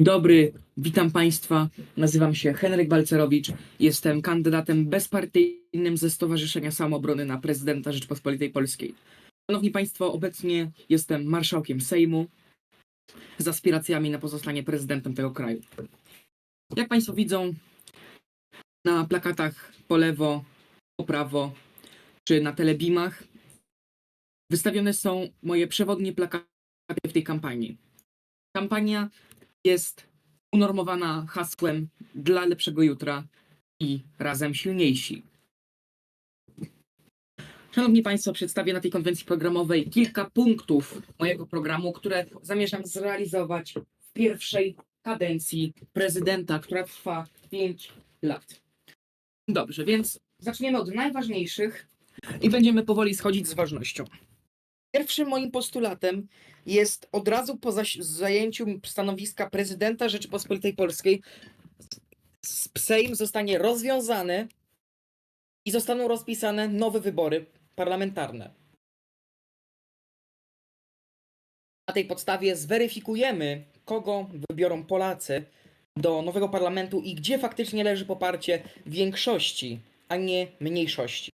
Dobry, witam Państwa. Nazywam się Henryk Balcerowicz. Jestem kandydatem bezpartyjnym ze Stowarzyszenia Samoobrony na prezydenta Rzeczpospolitej Polskiej. Szanowni Państwo, obecnie jestem marszałkiem Sejmu z aspiracjami na pozostanie prezydentem tego kraju. Jak Państwo widzą, na plakatach po lewo, po prawo czy na telebimach wystawione są moje przewodnie plakaty w tej kampanii. Kampania jest unormowana hasłem dla lepszego jutra i razem silniejsi. Szanowni Państwo, przedstawię na tej konwencji programowej kilka punktów mojego programu, które zamierzam zrealizować w pierwszej kadencji prezydenta, która trwa 5 lat. Dobrze, więc zaczniemy od najważniejszych i będziemy powoli schodzić z ważnością. Pierwszym moim postulatem jest od razu po zajęciu stanowiska prezydenta Rzeczypospolitej Polskiej Sejm zostanie rozwiązany i zostaną rozpisane nowe wybory parlamentarne. Na tej podstawie zweryfikujemy, kogo wybiorą Polacy do nowego parlamentu i gdzie faktycznie leży poparcie większości, a nie mniejszości.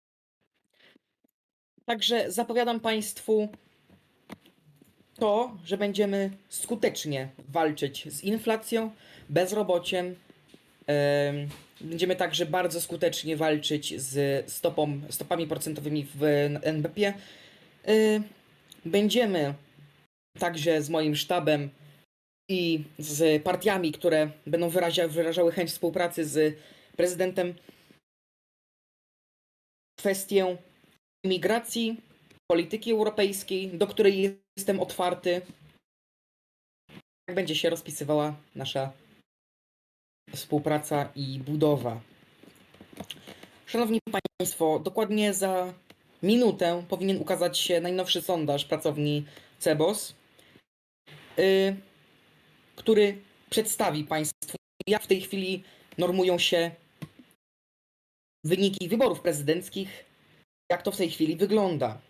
Także zapowiadam Państwu to, że będziemy skutecznie walczyć z inflacją, bezrobociem. em, Będziemy także bardzo skutecznie walczyć z stopą, stopami procentowymi w NBP. Będziemy także z moim sztabem i z partiami, które będą wyrazia, wyrażały chęć współpracy z prezydentem kwestię imigracji, polityki europejskiej, do której jestem otwarty. Jak będzie się rozpisywała nasza współpraca i budowa. Szanowni Państwo, dokładnie za minutę powinien ukazać się najnowszy sondaż pracowni CEBOS, y, który przedstawi Państwu, jak w tej chwili normują się wyniki wyborów prezydenckich jak to w tej chwili wygląda.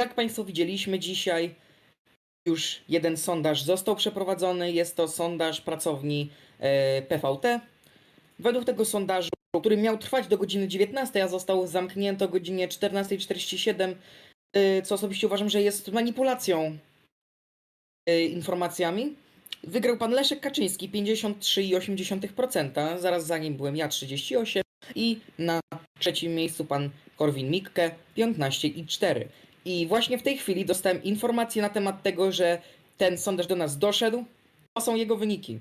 Jak Państwo widzieliśmy dzisiaj, już jeden sondaż został przeprowadzony. Jest to sondaż pracowni e, PVT. Według tego sondażu, który miał trwać do godziny 19, a został zamknięty o godzinie 14.47, e, co osobiście uważam, że jest manipulacją e, informacjami. Wygrał pan Leszek Kaczyński 53,8%, zaraz za nim byłem ja 38 i na trzecim miejscu pan Korwin-Mikke 15,4. I właśnie w tej chwili dostałem informację na temat tego, że ten sondaż do nas doszedł. To są jego wyniki.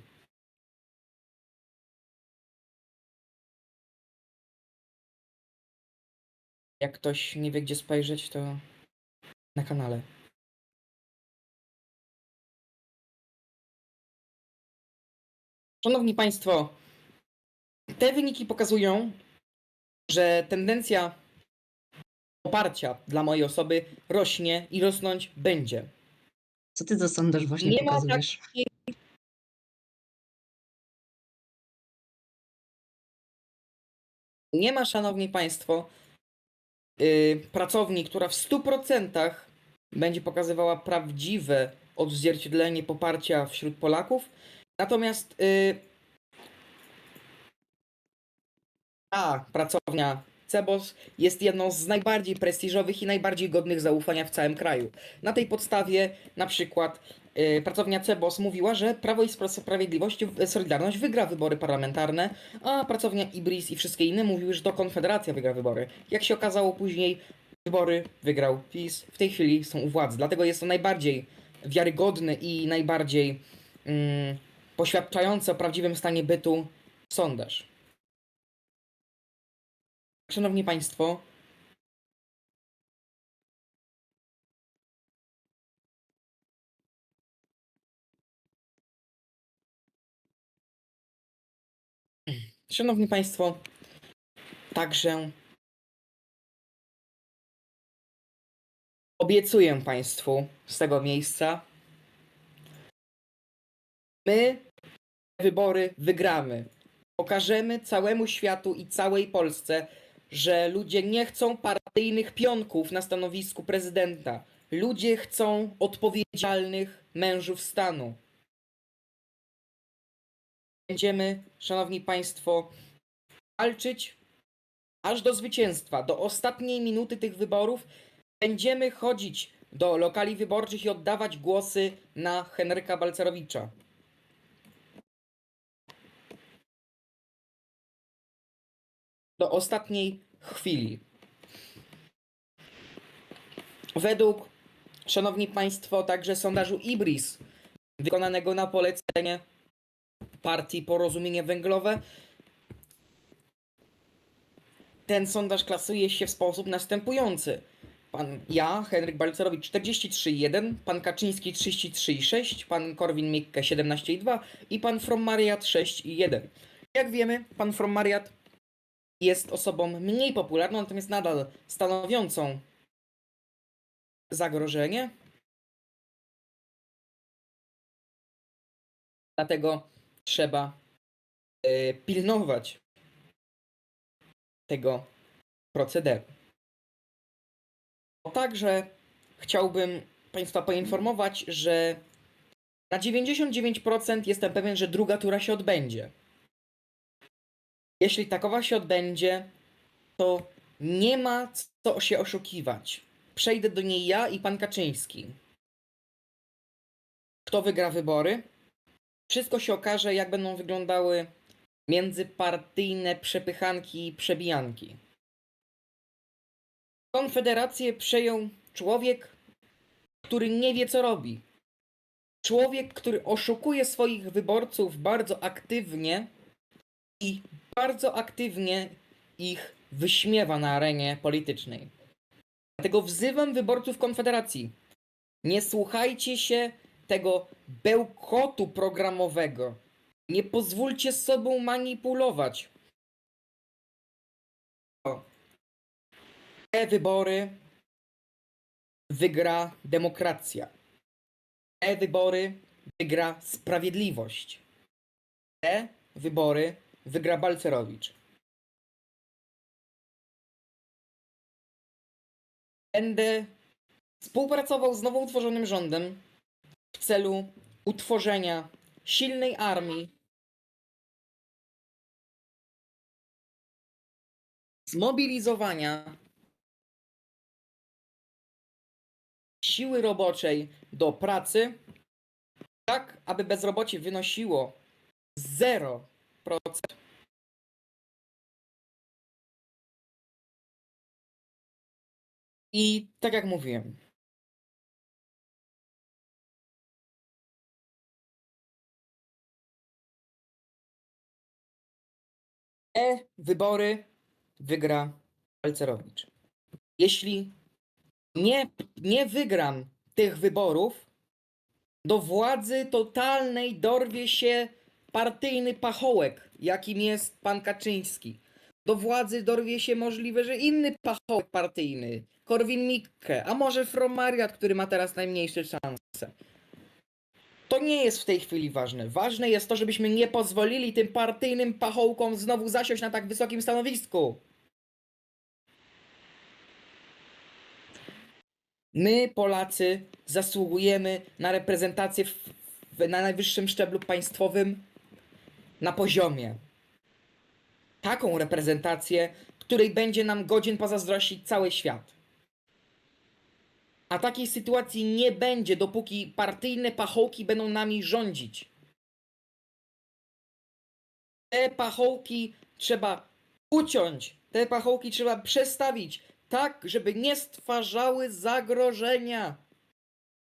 Jak ktoś nie wie, gdzie spojrzeć, to na kanale. Szanowni Państwo, te wyniki pokazują, że tendencja poparcia dla mojej osoby rośnie i rosnąć będzie. Co ty za sondaż właśnie Nie ma pokazujesz? Nie ma, szanowni państwo, yy, pracowni, która w 100% będzie pokazywała prawdziwe odzwierciedlenie poparcia wśród Polaków. Natomiast yy, ta pracownia Cebos jest jedną z najbardziej prestiżowych i najbardziej godnych zaufania w całym kraju. Na tej podstawie na przykład yy, pracownia Cebos mówiła, że Prawo i Spra- Sprawiedliwość, y, Solidarność wygra wybory parlamentarne, a pracownia Ibris i wszystkie inne mówiły, że to Konfederacja wygra wybory. Jak się okazało później, wybory wygrał PiS. W tej chwili są u władzy. Dlatego jest to najbardziej wiarygodny i najbardziej mm, poświadczający o prawdziwym stanie bytu sondaż. Szanowni Państwo, Szanowni Państwo, także obiecuję Państwu z tego miejsca, my wybory wygramy. Pokażemy całemu światu i całej Polsce, że ludzie nie chcą partyjnych pionków na stanowisku prezydenta. Ludzie chcą odpowiedzialnych mężów stanu. będziemy, szanowni państwo, walczyć aż do zwycięstwa, do ostatniej minuty tych wyborów. Będziemy chodzić do lokali wyborczych i oddawać głosy na Henryka Balcerowicza. Do ostatniej chwili. Według, szanowni państwo, także sondażu IBRIS, wykonanego na polecenie partii Porozumienie Węglowe, ten sondaż klasuje się w sposób następujący. Pan ja, Henryk Balcerowicz 43,1, pan Kaczyński 33,6, pan Korwin-Mikke 17,2 i pan Frommariat 6,1. Jak wiemy, pan Frommariat jest osobą mniej popularną, natomiast nadal stanowiącą zagrożenie. Dlatego trzeba e, pilnować tego procederu. Także chciałbym Państwa poinformować, że na 99% jestem pewien, że druga tura się odbędzie. Jeśli takowa się odbędzie, to nie ma co się oszukiwać. Przejdę do niej ja i pan Kaczyński. Kto wygra wybory? Wszystko się okaże, jak będą wyglądały międzypartyjne przepychanki i przebijanki. Konfederację przejął człowiek, który nie wie, co robi. Człowiek, który oszukuje swoich wyborców bardzo aktywnie i bardzo aktywnie ich wyśmiewa na arenie politycznej. Dlatego wzywam wyborców Konfederacji. Nie słuchajcie się tego bełkotu programowego. Nie pozwólcie sobą manipulować. Te wybory wygra demokracja. Te wybory wygra sprawiedliwość. Te wybory wygra Balcerowicz. Będę współpracował z nowo utworzonym rządem w celu utworzenia silnej armii, zmobilizowania siły roboczej do pracy, tak aby bezrobocie wynosiło 0%. I tak jak mówiłem, te wybory wygra Balcerowicz. Jeśli nie, nie wygram tych wyborów, do władzy totalnej dorwie się partyjny pachołek, jakim jest pan Kaczyński. Do władzy dorwie się możliwe, że inny pachołek partyjny, Korwin-Mikke, a może Fromariat, który ma teraz najmniejsze szanse. To nie jest w tej chwili ważne. Ważne jest to, żebyśmy nie pozwolili tym partyjnym pachołkom znowu zasiąść na tak wysokim stanowisku. My, Polacy, zasługujemy na reprezentację w, w, na najwyższym szczeblu państwowym na poziomie. Taką reprezentację, której będzie nam godzien pozazdrościć cały świat. A takiej sytuacji nie będzie, dopóki partyjne pachołki będą nami rządzić. Te pachołki trzeba uciąć, te pachołki trzeba przestawić, tak, żeby nie stwarzały zagrożenia.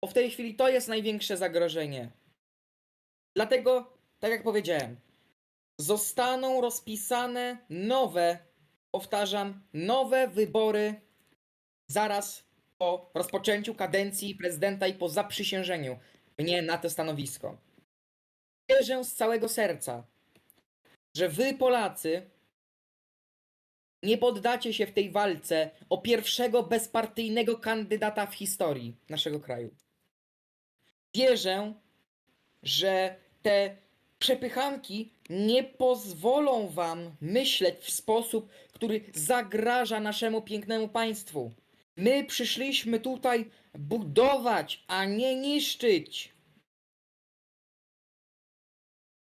Bo w tej chwili to jest największe zagrożenie. Dlatego, tak jak powiedziałem, zostaną rozpisane nowe, powtarzam, nowe wybory zaraz po rozpoczęciu kadencji prezydenta i po zaprzysiężeniu mnie na to stanowisko. Wierzę z całego serca, że wy, Polacy, nie poddacie się w tej walce o pierwszego bezpartyjnego kandydata w historii naszego kraju. Wierzę, że te przepychanki nie pozwolą wam myśleć w sposób, który zagraża naszemu pięknemu państwu. My przyszliśmy tutaj budować, a nie niszczyć.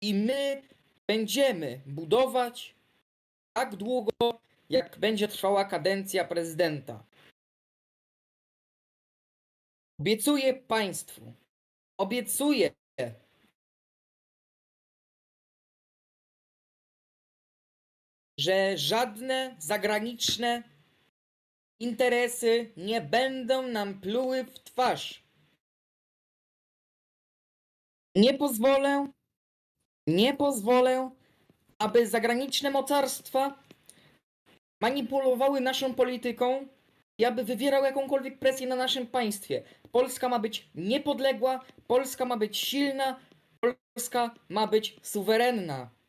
I my będziemy budować tak długo, jak będzie trwała kadencja prezydenta. Obiecuję państwu, obiecuję, że żadne zagraniczne interesy nie będą nam pluły w twarz. Nie pozwolę, nie pozwolę, aby zagraniczne mocarstwa manipulowały naszą polityką i aby wywierały jakąkolwiek presję na naszym państwie. Polska ma być niepodległa, Polska ma być silna, Polska ma być suwerenna.